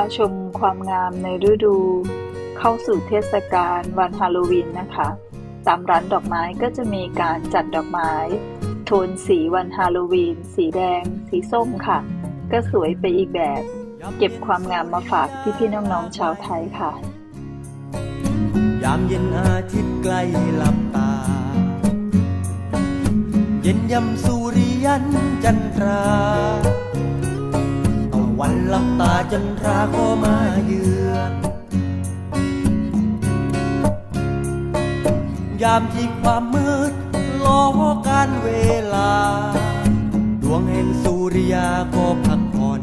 าชมความงามในฤดูเข้าสู่เทศกาลวันฮาโลวีนนะคะ ตามร้านดอกไม้ก็จะมีการจัดดอกไม้ โทนสีวันฮาโลวีน สีแดง สีส้มค่ะ ก็สวยไปอีกแบบ เก็บความงามมาฝากพี่ๆน้องๆชาวไทยค่ะ ยามเย็นอาทิตย์ใกล้หลับตา เย็นยำสุริยันจันทราตะ วันหลับตาจันทราก็มาเยือนยามที่ความมืดล้อการเวลา ดวงแห่งสุริยาก็พักผ่อน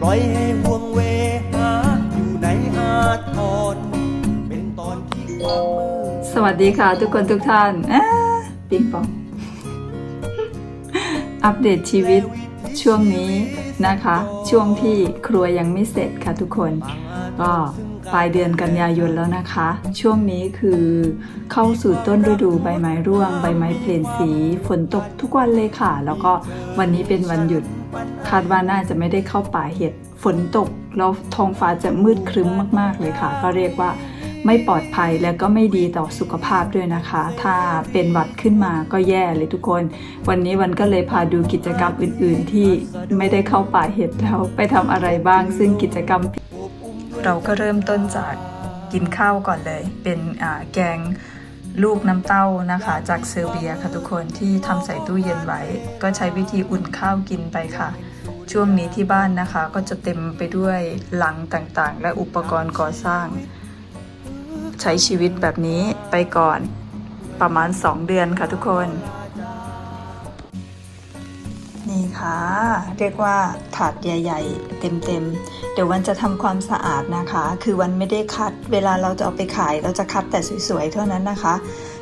ปล่อยให้ห่วงเวหาอยู่ในอาทรเป็นตอนที่ความมืดสวัสดีค่ะทุกคนทุกท่านอ่าปิงปอง อัปเดตชีวิต ช่วงนี้นะคะ ช่วงที่ครัวยังไม่เสร็จค่ะทุกคน ก็ปลายเดือนกันยายนแล้วนะคะ ช่วงนี้คือเข้าสู่ต้นฤดูใบไม้ร่วง ใบไม้เปลี่ยนสีฝนตกทุกวันเลยค่ะ แล้วก็วันนี้เป็นวันหยุด คาดว่าน่าจะไม่ได้เข้าป่าเห็ดฝนตกแล้วท้องฟ้าจะมืดครึ้มมาก ๆ เลยค่ะ ก็เรียกว่า ไม่ปลอดภัยและก็ไม่ดีต่อสุขภาพด้วยนะคะ ถ้าเป็นหวัดขึ้นมาก็แย่เลยทุกคน วันนี้วันก็เลยพาดูกิจกรรมอื่น ๆ ที่ไม่ได้เข้าป่าเห็ดแล้วไปทำอะไรบ้าง ซึ่งกิจกรรม เราก็เริ่มต้นจากกินข้าวก่อนเลย เป็นแกงลูกน้ำเต้านะคะ จากเซอร์เบียค่ะทุกคนที่ทำใส่ตู้เย็นไว้ ก็ใช้วิธีอุ่นข้าวกินไปค่ะ ช่วงนี้ที่บ้านนะคะก็จะเต็มไปด้วยหลังต่างๆ และอุปกรณ์ก่อสร้าง ใช้ชีวิตแบบนี้ไปก่อนประมาณ 2 เดือนค่ะทุกคน นี่ค่ะ เรียกว่าถาดใหญ่ๆ เต็มๆ เดี๋ยววันจะทำความสะอาดนะคะ คือวันไม่ได้คัด เวลาเราจะเอาไปขาย เราจะคัดแต่สวยๆ เท่านั้นนะคะ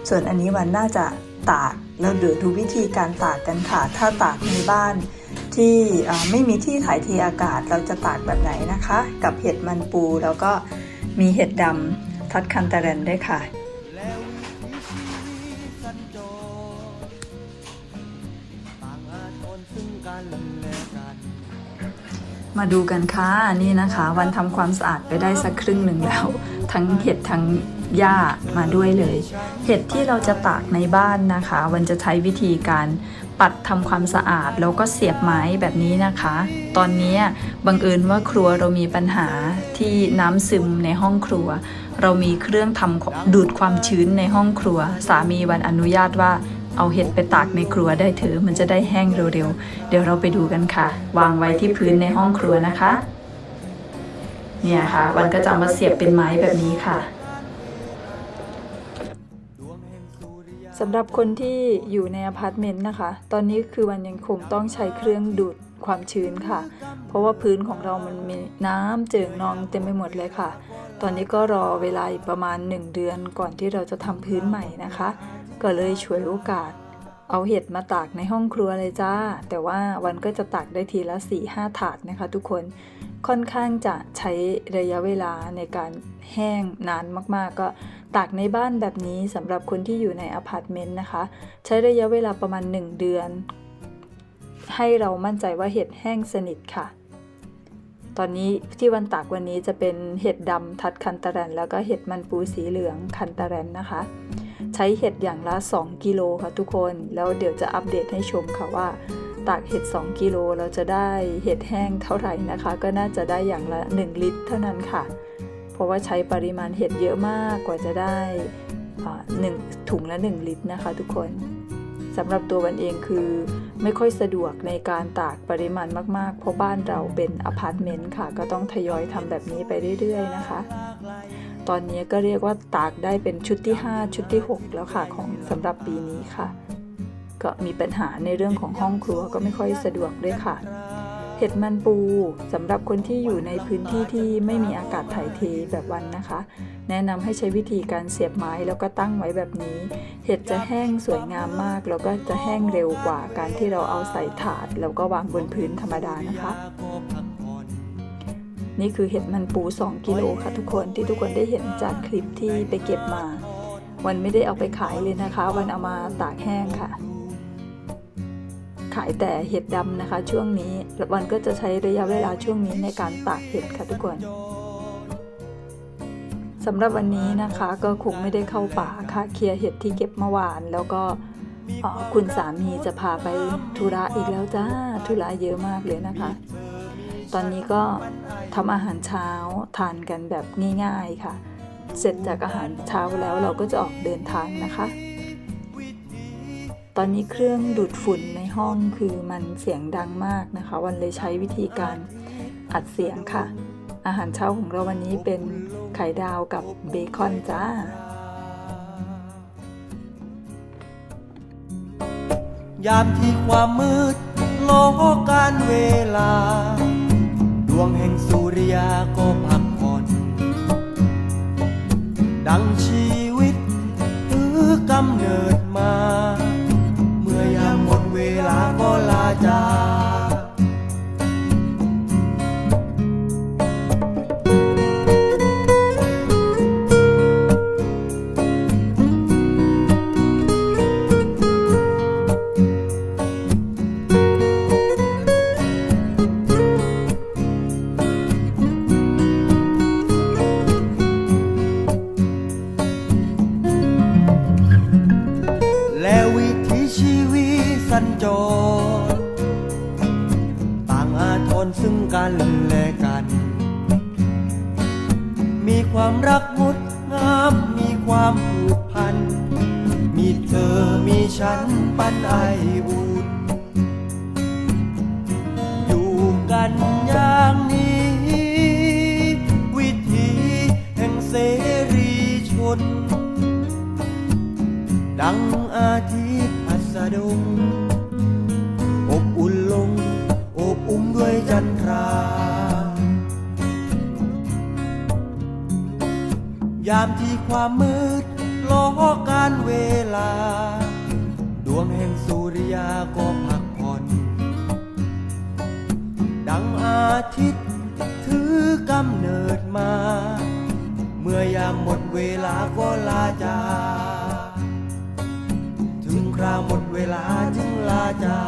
ส่วนอันนี้วันน่าจะตากแล้วเดี๋ยวดูวิธีการตากกันค่ะ ถ้าตากในบ้านที่ไม่มีที่ถ่ายเทอากาศเราจะตากแบบไหนนะคะ กับเห็ดมันปูแล้วก็มีเห็ดดำ ทัดคันตะเรนด้วยค่ะ มาดูกันค่ะนี่นะคะ วันทำความสะอาดไปได้สักครึ่งหนึ่งแล้ว ทั้งเห็ดทั้งหญ้ามาด้วยเลย เห็ดที่เราจะตากในบ้านนะคะ วันจะใช้วิธีการ ปัดทำความสะอาดแล้วก็เสียบไม้แบบนี้นะคะ ตอนนี้บังเอิญว่าครัวเรามีปัญหาที่น้ำซึมในห้องครัว เรามีเครื่องทำดูดความชื้นในห้องครัว สามีวันอนุญาตว่าเอาเห็ดไปตากในครัวได้เถอะมันจะได้แห้งเร็วๆ เดี๋ยวเราไปดูกันค่ะ วางไว้ที่พื้นในห้องครัวนะคะ เนี่ยค่ะวันก็จะมาเสียบเป็นไม้แบบนี้ค่ะ สำหรับคนที่อยู่ในอพาร์ตเมนต์นะคะ ตอนนี้คือวันยังคงต้องใช้เครื่องดูดความชื้นค่ะ เพราะว่าพื้นของเรามันมีน้ำเจิ่งนองเต็มไปหมดเลยค่ะ ตอนนี้ก็รอเวลาประมาณ 1 เดือนก่อนที่เราจะทำพื้นใหม่นะคะ ก็เลยฉวยโอกาส เอาเห็ดมาตากในห้องครัวเลยจ้า แต่ว่าวันก็จะตากได้ทีละ4-5ถาดนะคะ ทุกคน ค่อนข้างจะใช้ระยะเวลาในการแห้งนานมากๆ ก็ตากในบ้านแบบนี้สำหรับคนที่อยู่ในอพาร์ตเมนต์นะคะ ใช้ระยะเวลาประมาณ 1 เดือน ให้เรามั่นใจว่าเห็ดแห้งสนิทค่ะ ตอนนี้ที่วันตากวันนี้จะเป็นเห็ดดำทัดคันตะแรนแล้วก็เห็ดมันปูสีเหลืองคันตะแรนนะคะ ใช้เห็ดอย่างละ 2 กิโลค่ะทุกคน แล้วเดี๋ยวจะอัปเดตให้ชมค่ะว่า ตากเห็ด 2 กิโลเราจะได้เห็ดแห้งเท่าไหร่นะคะ ก็น่าจะได้อย่างละ 1 ลิตร เท่านั้นค่ะ เพราะว่าใช้ปริมาณเห็ดเยอะมากกว่าจะได้อ่าหนึ่งถุงละ 1 ลิตรนะคะ ทุกคนสำหรับตัววันเองคือไม่ค่อยสะดวกในการตากปริมาณมาก ๆ เพราะบ้านเราเป็นอพาร์ตเมนต์ค่ะ ก็ต้องทยอยทำแบบนี้ไปเรื่อย ๆ นะคะ ตอนนี้ก็เรียกว่าตากได้เป็นชุดที่ 5 ชุดที่ 6 แล้วค่ะของสำหรับปีนี้ค่ะ ก็มีปัญหาในเรื่องของห้องครัวก็ไม่ค่อยสะดวกด้วยค่ะ เห็ดมันปูสำหรับคนที่อยู่ในพื้นที่ที่ไม่มีอากาศถ่ายเทแบบวันนะคะ แนะนำให้ใช้วิธีการเสียบไม้แล้วก็ตั้งไว้แบบนี้ เห็ดจะแห้งสวยงามมาก แล้วก็จะแห้งเร็วกว่าการที่เราเอาใส่ถาด แล้วก็วางบนพื้นธรรมดานะคะนี่คือเห็ดมันปู 2 กิโลค่ะทุกคนที่ทุกคนได้เห็นจากคลิปที่ไปเก็บมา วันไม่ได้เอาไปขายเลยนะคะ วันเอามาตากแห้งค่ะ ขายแต่เห็ดดำนะคะ ช่วงนี้วันก็จะใช้ระยะเวลาช่วงนี้ในการตากเห็ดค่ะทุกคนสำหรับวันนี้นะคะก็คงไม่ได้เข้าป่าค่ะเคลียร์เห็ดที่เก็บเมื่อวาน แล้วก็คุณสามีจะพาไปธุระอีกแล้วจ้าธุระเยอะมากเลยนะคะ ตอนนี้ก็ทำอาหารเช้าทานกันแบบง่าย ๆค่ะ เสร็จจากอาหารเช้าแล้วเราก็จะออกเดินทางนะคะ ตอนนี้เครื่องดูดฝุ่นในห้องคือมันเสียงดังมากนะคะ วันเลยใช้วิธีการอัดเสียงค่ะ อาหารเช้าของเราวันนี้เป็นไข่ดาวกับเบคอนจ้ายามที่ความมืดโลกการเวลา ดวงแห่งสุริยาก็พักผ่อน ดังชีวิตคือกำเนิด มีความรักงดงาม มีความผูกพัน มีเธอมีฉันปันไออุ่นอยู่กันอย่างนี้ วิถีแห่งเสรีชน ดังอาทิตย์พัสดง อบอุ่นลง อบอุ้มด้วยจันทรา ยามที่ความมืดล้อการเวลา ดวงแห่งสุริยาก็พักผ่อน ดังอาทิตย์ถือกำเนิดมา เมื่อยามหมดเวลาก็ลาจากถึงคราวหมดเวลาจึงลาจา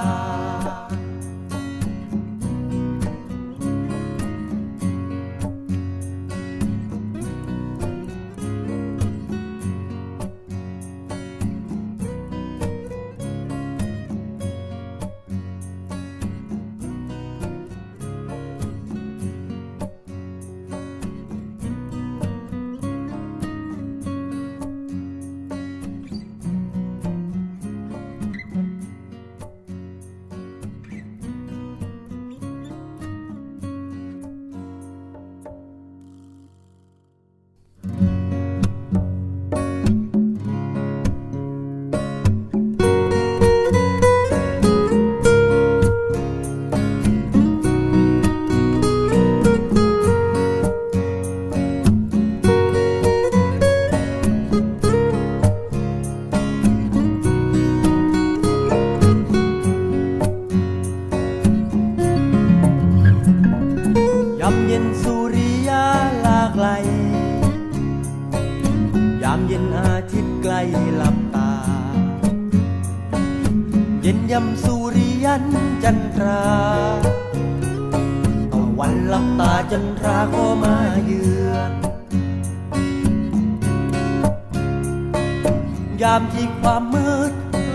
ยามที่ความมืด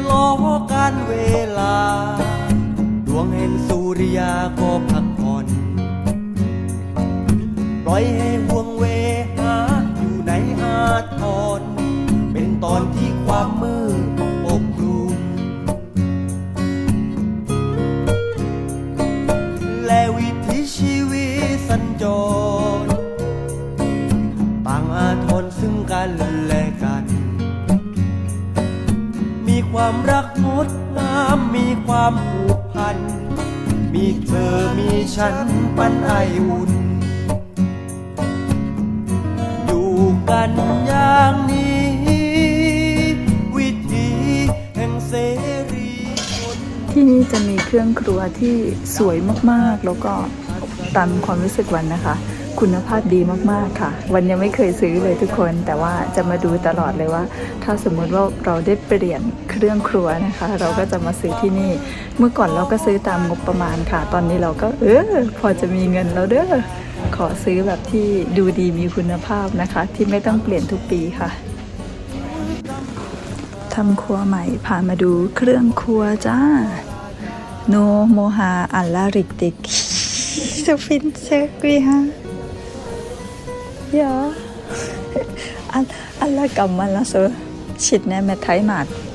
ล้อการเวลา ดวงแห่งสุริยาก็พักผ่อนปล่อยให้ห่วงเวหาอยู่ในอาทรเป็นตอนที่ความมืดปกคลุมและวิถีชีวิตสัญจร ความรักงดงามมีความผูกพัน มีเธอมีฉันปันไออุ่น อยู่กันอย่างนี้ วิถีแห่งเสรีที่นี่จะมีเครื่องครัวที่สวยมากๆ แล้วก็ตามความรู้สึกวันนะคะ คุณภาพดีมากๆค่ะ วันยังไม่เคยซื้อเลยทุกคน แต่ว่าจะมาดูตลอดเลยว่า ถ้าสมมุติว่าเราได้เปลี่ยนเครื่องครัวนะคะ เราก็จะมาซื้อที่นี่ เมื่อก่อนเราก็ซื้อตามงบประมาณค่ะ ตอนนี้เราก็เออพอจะมีเงินแล้วเด้อขอซื้อแบบที่ดูดีมีคุณภาพนะคะ ที่ไม่ต้องเปลี่ยนทุกปีค่ะทำครัวใหม่พามาดูเครื่องครัวจ้าโนโมฮาอัลลาริกติก så fint kök vi har. Ja. All, alla gamla alltså. Skitne med thaimat. Hm?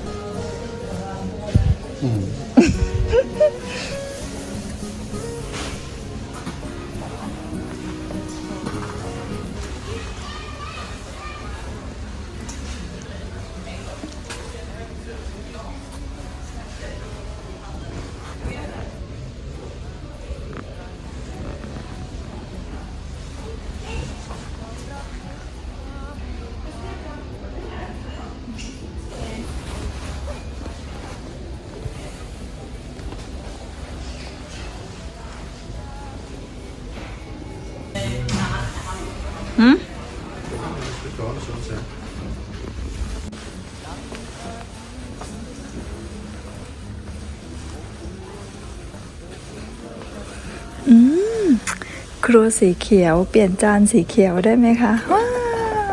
ครัวสีเขียว เปลี่ยนจานสีเขียวได้ไหมคะ ว้า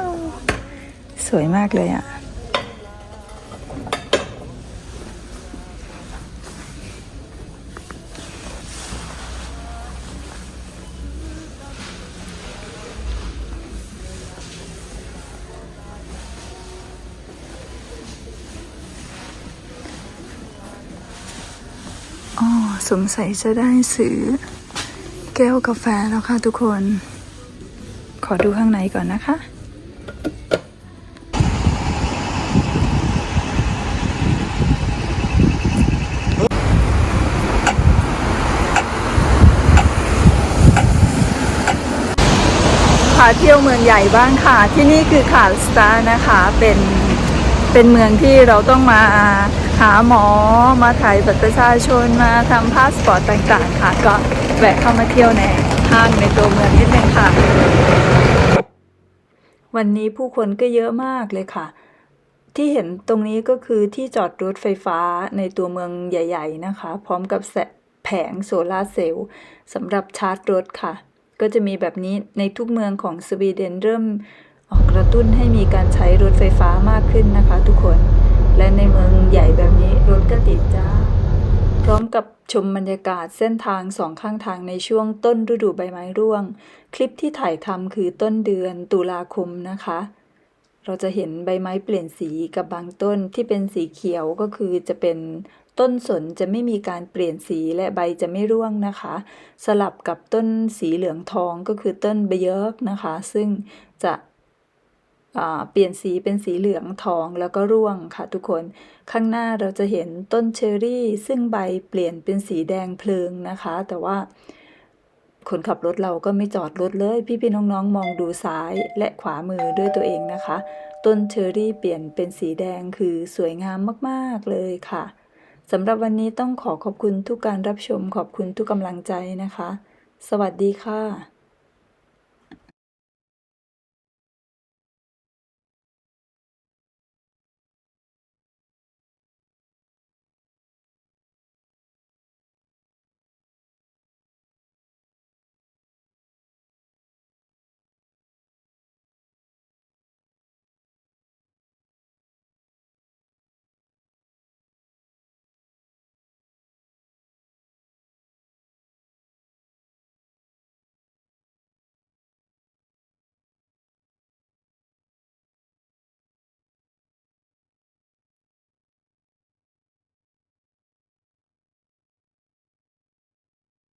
ว สวยมากเลยอะ่ะ อ๋อ สงสัยจะได้ซื้อ แก้วกาแฟแล้วค่ะทุกคน ขอดูข้างในก่อนนะคะ พาเที่ยวเมืองใหญ่บ้างค่ะ ที่นี่คือคาสตาร์นะคะ เป็น เป็นเมืองที่เราต้องมา หาหมอมาถ่ายบัตรประชาชนมาทำพาสปอร์ตต่างๆ ค่ะ ก็แวะเข้ามาเที่ยวในห้างในตัวเมืองนิดนึงค่ะ วันนี้ผู้คนก็เยอะมากเลยค่ะ ที่เห็นตรงนี้ก็คือที่จอดรถไฟฟ้าในตัวเมืองใหญ่ ๆนะคะ พร้อมกับแสแผงโซลาเซลล์สำหรับชาร์จรถค่ะ ก็จะมีแบบนี้ในทุกเมืองของสวีเดนเริ่มออกกระตุ้นให้มีการใช้รถไฟฟ้ามากขึ้นนะคะทุกคน และในเมืองใหญ่แบบนี้รถก็ติดจ้า พร้อมกับชมบรรยากาศเส้นทางสองข้างทางในช่วงต้นฤดูใบไม้ร่วง คลิปที่ถ่ายทำคือต้นเดือนตุลาคมนะคะ เราจะเห็นใบไม้เปลี่ยนสีกับบางต้นที่เป็นสีเขียวก็คือจะเป็นต้นสนจะไม่มีการเปลี่ยนสีและใบจะไม่ร่วงนะคะ สลับกับต้นสีเหลืองทองก็คือต้นเบเยร์กนะคะ ซึ่งจะ เปลี่ยนสีเป็นสีเหลืองทองแล้วก็ร่วงค่ะทุกคน ข้างหน้าเราจะเห็นต้นเชอรี่ ซึ่งใบเปลี่ยนเป็นสีแดงเพลิงนะคะ แต่ว่าคนขับรถเราก็ไม่จอดรถเลย พี่ๆน้องๆ มองดูซ้ายและขวามือด้วยตัวเองนะคะ ต้นเชอรี่เปลี่ยนเป็นสีแดงคือสวยงามมากๆเลยค่ะสำหรับวันนี้ต้องขอขอบคุณทุกการรับชมขอบคุณทุกกำลังใจนะคะ สวัสดีค่ะ